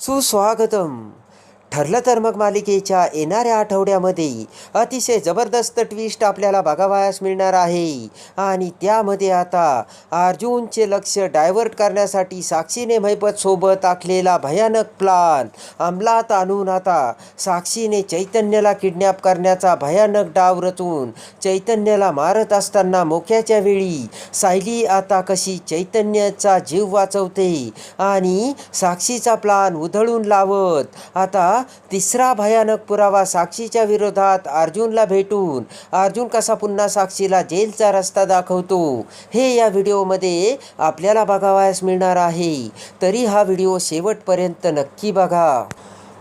Susah? ठरलं तर मग मालिकेच्या येणाऱ्या आठवड्यामध्ये अतिशय जबरदस्त ट्विस्ट आपल्याला बघावयास मिळणार आहे. आणि त्यामध्ये आता अर्जुनचे लक्ष डायव्हर्ट करण्यासाठी साक्षीने महिपत सोबत आखलेला भयानक प्लान अंमलात आणून आता साक्षीने चैतन्याला किडनॅप करण्याचा भयानक डाव रचून चैतन्याला मारत असताना मोक्याच्या वेळी सायली आता कशी चैतन्याचा जीव वाचवते आणि साक्षीचा प्लान उधळून लावत आता तिसरा भयानक पुरावा साक्षीच्या विरोधात अर्जुनला भेटून अर्जुन कसा पुन्हा साक्षीला जेलचा रस्ता दाखवतो हे या व्हिडिओमध्ये आपल्याला बघावयास मिळणार आहे. तरी हा व्हिडिओ शेवटपर्यंत नक्की बघा.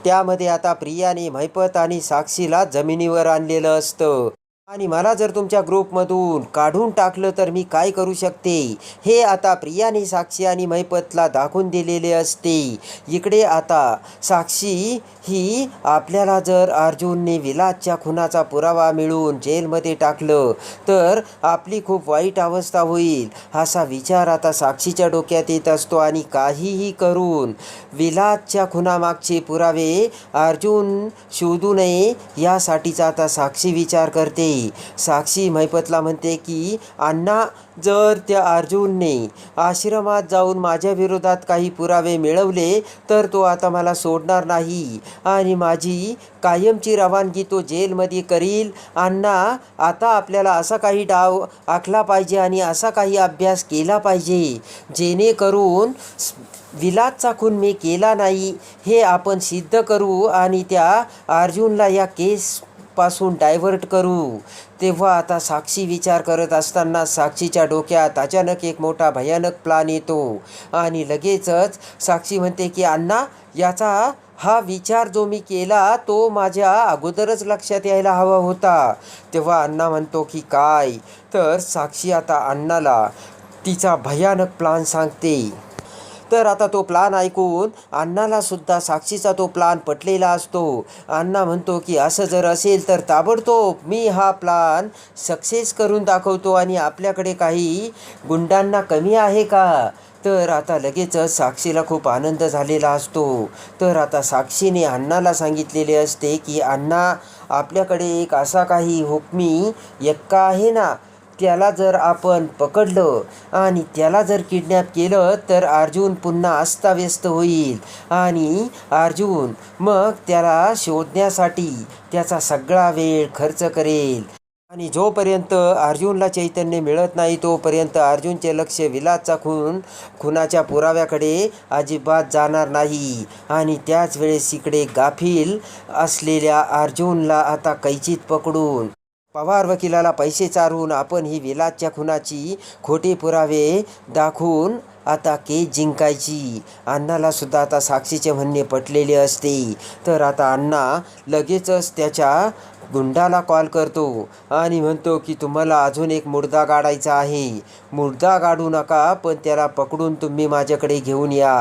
त्यामध्ये आता प्रियाने महिपत आणि साक्षीला जमिनीवर आणलेलं असतं. आणि मला जर तुमच्या ग्रुपमधून काढून टाकलं तर मी काय करू शकते? हे आता प्रियाने साक्षी आणि मैपतला दाखवून दिलेले असते. इकडे आता साक्षी ही आपल्याला जर अर्जुनने विलासच्या खुनाचा पुरावा मिळून जेलमध्ये टाकलं तर आपली खूप वाईट अवस्था होईल असा विचार आता साक्षीच्या डोक्यात येत असतो आणि काहीही करून विलासच्या खुनामागचे पुरावे अर्जुन शोधू नये यासाठीचा आता साक्षी विचार करते. साक्षी महिपतला म्हणते की अण्णा जर त्या अर्जुनने आश्रमात जाऊन माझ्या विरोधात काही पुरावे मिळवले तर तो आता मला सोडणार नाही. आणि माझी कायमची रवानगी तो जेलमध्ये करील. अण्णा आता आपल्याला असा काही डाव आखला पाहिजे आणि असा काही अभ्यास केला पाहिजे. जेणेकरून स- चाखून मी केला नाही. हे आपण सिद्ध करू आणि त्या अर्जुनला या केस पासून डायव्हर्ट करू. तेव्हा आता साक्षी विचार करत असताना साक्षीच्या डोक्यात अचानक एक मोठा भयानक प्लान येतो. आणि लगेचच साक्षी म्हणते की अण्णा याचा हा विचार जो मी केला तो माझ्या अगोदरच लक्षात यायला हवा होता. तेव्हा अण्णा म्हणतो की काय? तर साक्षी आता अण्णाला तिचा भयानक प्लान सांगते. तर आता तो प्लान ऐकून अण्णाला सुद्धा साक्षीचा तो प्लान पटलेला असतो. अण्णा म्हणतो की असं जर असेल तर ताबडतोब मी हा प्लान सक्सेस करून दाखवतो आणि आपल्याकडे काही गुंडांना कमी आहे का? तर आता लगेचच साक्षीला खूप आनंद झालेला असतो. तर आता साक्षीने अण्णाला सांगितलेले असते की अण्णा आपल्याकडे एक असा काही हुकमी एक्का आहे ना त्याला जर आपण पकडलं आणि त्याला जर किडनॅप केलं तर अर्जुन पुन्हा अस्ताव्यस्त होईल. आणि अर्जुन मग त्याला शोधण्यासाठी त्याचा सगळा वेळ खर्च करेल. आणि जोपर्यंत अर्जुनला चैतन्य मिळत नाही तोपर्यंत अर्जुनचे लक्ष विलासचा खून खुनाच्या पुराव्याकडे अजिबात जाणार नाही. आणि त्याच वेळेस इकडे गाफील असलेल्या अर्जुनला आता कैचीत पकडून पवार वकिलाला पैसे चारून आपण ही विलासच्या खुनाची खोटे पुरावे दाखवून आता केस जिंकायची. अण्णाला सुद्धा आता साक्षीचे म्हणणे पटलेले असते. तर आता अण्णा लगेचच त्याच्या गुंडाला कॉल करतो आणि म्हणतो की तुम्हाला अजून एक मुर्दा काढायचा आहे. मुर्दा काढू नका पण त्याला पकडून तुम्ही माझ्याकडे घेऊन या.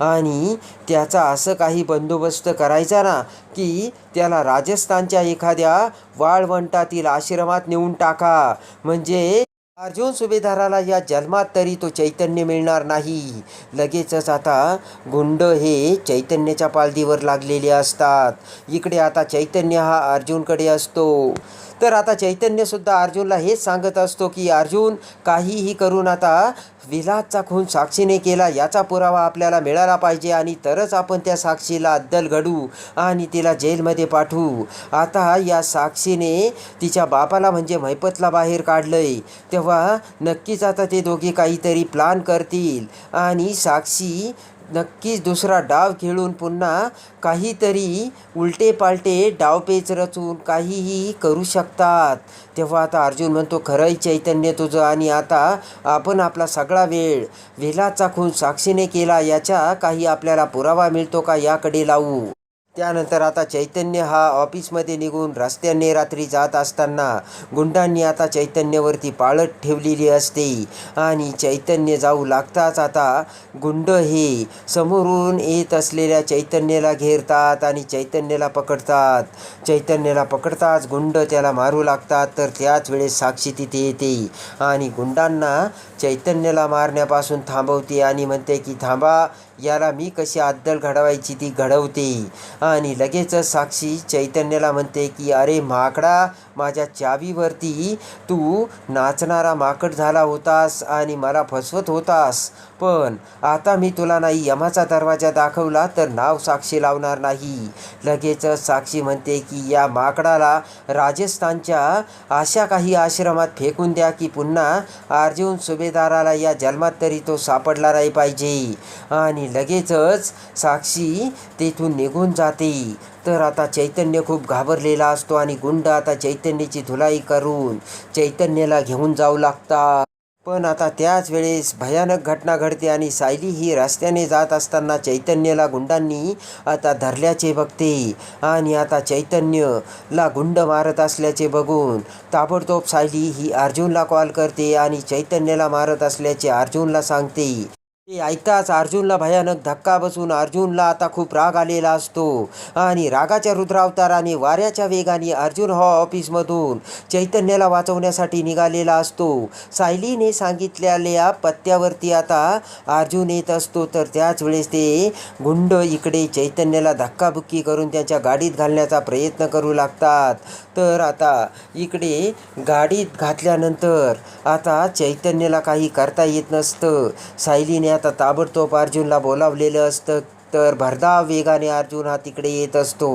आणि त्याचा असं काही बंदोबस्त करायचा ना की त्याला राजस्थानच्या एखाद्या वाळवंटातील आश्रमात नेऊन टाका. म्हणजे अर्जुन सुभेदाराला या जन्मात तरी तो चैतन्य मिळणार नाही. लगेचच आता गुंड हे चैतन्याच्या पालदीवर लागलेले असतात. इकडे आता चैतन्य हा अर्जुनकडे असतो. तर आता चैतन्यसुद्धा अर्जुनला हेच सांगत असतो की अर्जुन काहीही करून आता विलासचा खून साक्षीने केला याचा पुरावा आपल्याला मिळाला पाहिजे आणि तरच आपण त्या साक्षीला अद्दल घडू आणि तिला जेलमध्ये पाठवू. आता या साक्षीने तिच्या बापाला म्हणजे मैपतला बाहेर काढलंय. तेव्हा नक्कीच आता ते दोघे काहीतरी प्लान करतील आणि साक्षी नक्कीच दुसरा डाव खेळून पुन्हा काहीतरी उलटे पालटे डावपेच रचून काहीही करू शकतात. तेव्हा आता अर्जुन म्हणतो खरंही चैतन्य तुझं आणि आता आपण आपला सगळा वेळ विलाचा खून साक्षीने केला याचा काही आपल्याला पुरावा मिळतो का याकडे लावू? त्यानंतर आता चैतन्य हा ऑफिसमध्ये निघून रस्त्याने रात्री जात असताना गुंडांनी आता चैतन्यवरती पाळत ठेवलेली असते. आणि चैतन्य जाऊ लागताच आता गुंड हे समोरून येत असलेल्या चैतन्याला घेरतात आणि चैतन्याला पकडतात. चैतन्याला पकडताच गुंड त्याला मारू लागतात तर त्याच वेळेस साक्षी तिथे येते आणि गुंडांना चैतन्याला मारण्यापासून थांबवते आणि म्हणते की थांबा याला मी कशी अद्दल घडवायची ती घडवते? आणि लगेचच साक्षी चैतन्याला म्हणते की अरे माकडा माझ्या चावीवरती तू नाचणारा माकड झाला होतास आणि मला फसवत होतास. पण आता मी तुला नाही यमाचा दरवाजा दाखवला तर नाव साक्षी लावणार नाही. लगेचच साक्षी म्हणते की या माकडाला राजस्थानच्या अशा काही आश्रमात फेकून द्या की पुन्हा अर्जुन सुभेदाराला या जन्मात तरी तो सापडला नाही पाहिजे. आणि लगेचच साक्षी तेथून निघून जाते. तर आता चैतन्य खूप घाबरलेला असतो आणि गुंड आता चैतन्याची धुलाई करून चैतन्याला घेऊन जाऊ लागतात. पण आता त्याच वेळेस भयानक घटना घडते आणि सायली ही रस्त्याने जात असताना चैतन्यला गुंडांनी आता धरल्याचे बघते आणि आता चैतन्यला गुंड मारत असल्याचे बघून ताबडतोब सायली ही अर्जुनला कॉल करते आणि चैतन्याला मारत असल्याचे अर्जुनला सांगते. ते ऐकताच अर्जुनला भयानक धक्का बसून अर्जुनला आता खूप राग आलेला असतो. आणि रागाच्या रुद्रावताराने वाऱ्याच्या वेगाने अर्जुन हा ऑफिसमधून चैतन्याला वाचवण्यासाठी निघालेला असतो. सायलीने सांगितलेल्या पत्त्यावरती आता अर्जुन येत असतो. तर त्याच वेळेस ते गुंड इकडे चैतन्याला धक्काबुक्की करून त्याच्या गाडीत घालण्याचा प्रयत्न करू लागतात. तर आता इकडे गाडीत घातल्यानंतर आता चैतन्याला काही करता येत नसतं. सायलीने आता ताबडतोब अर्जुनला बोलावलेलं असतं. तर भरधाव वेगाने अर्जुन हा तिकडे येत असतो.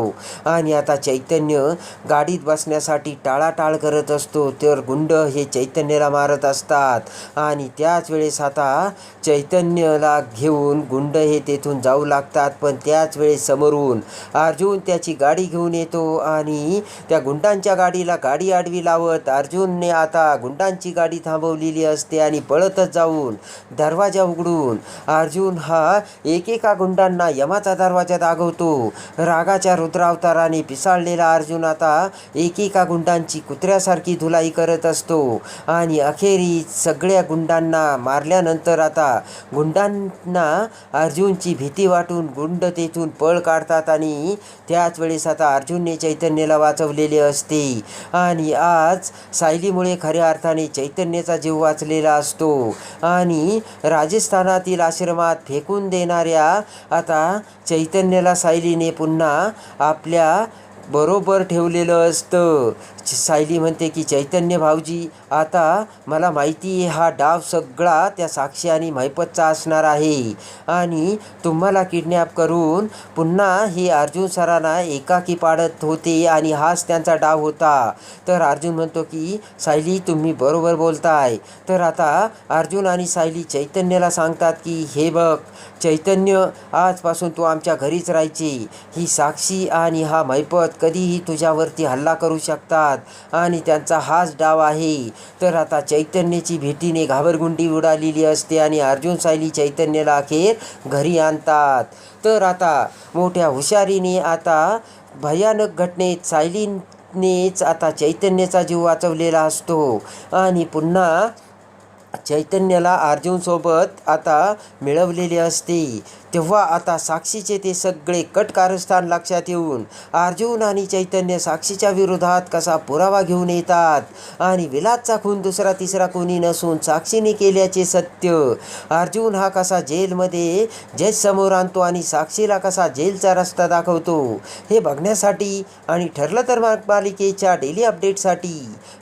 आणि आता चैतन्य गाडीत बसण्यासाठी टाळाटाळ करत असतो. तर गुंड हे चैतन्याला मारत असतात. आणि त्याच वेळेस आता चैतन्यला घेऊन गुंड हे तेथून जाऊ लागतात. पण त्याच वेळेस समोरून अर्जुन त्याची गाडी घेऊन येतो. आणि त्या गुंडांच्या गाडीला गाडी आडवी लावत अर्जुनने आता गुंडांची गाडी थांबवलेली असते आणि पळतच जाऊन दरवाजा उघडून अर्जुन हा एकेका गुंडांना यमाचा दरवाजा दागवतो. रागाच्या रुद्रावताराने पिसाळलेला अर्जुन आता एकेका गुंडांची कुत्र्यासारखी धुलाई करत असतो. आणि अखेरीस सगळ्या गुंडांना मारल्यानंतर आता गुंडांना अर्जुनची भीती वाटून गुंड तेथून पळ काढतात आणि त्याच वेळेस आता अर्जुनने चैतन्याला वाचवलेले असते. आणि आज सायलीमुळे खऱ्या अर्थाने चैतन्याचा जीव वाचलेला असतो. आणि राजस्थानातील आश्रमात फेकून देणाऱ्या आता चैतन्याला सायलीने पुन्हा आपल्या बरोबर ठेवलेलं असतं. सायली म्हणते की चैतन्य भाऊजी आता मला माहिती आहे हा डाव सगळा त्या साक्षी आणि मैपतचा असणार आहे. आणि तुम्हाला किडनॅप करून पुन्हा हे अर्जुन सरांना एकाकी पाडत होते आणि हाच त्यांचा डाव होता. तर अर्जुन म्हणतो की सायली तुम्ही बरोबर बोलताय. तर आता अर्जुन आणि सायली चैतन्याला सांगतात की हे बघ चैतन्य आजपासून तू आमच्या घरीच राहायची. ही साक्षी आणि हा मैपत कधीही तुझ्यावरती हल्ला करू शकतात. आणि त्यांचा हाच डाव आहे. तर आता चैतन्याची भेटीने घाबरगुंडी उडालेली असते आणि अर्जुन सायली चैतन्याला अखेर घरी आणतात. तर आता मोठ्या हुशारीने आता भयानक घटनेत सायलीनेच आता चैतन्याचा जीव वाचवलेला असतो. आणि पुन्हा चैतन्याला अर्जुनसोबत आता मिळवलेले असते. तेव्हा आता साक्षीचे ते सगळे कट कारस्थान लक्षात येऊन अर्जुन आणि चैतन्य साक्षीच्या विरोधात कसा पुरावा घेऊन येतात आणि विलासचा खून दुसरा तिसरा कोणी नसून साक्षीने केल्याचे सत्य. अर्जुन हा कसा जेलमध्ये जज समोर आणतो आणि साक्षीला कसा जेलचा रस्ता दाखवतो हे बघण्यासाठी आणि ठरलं तर मालिकेच्या डेली अपडेटसाठी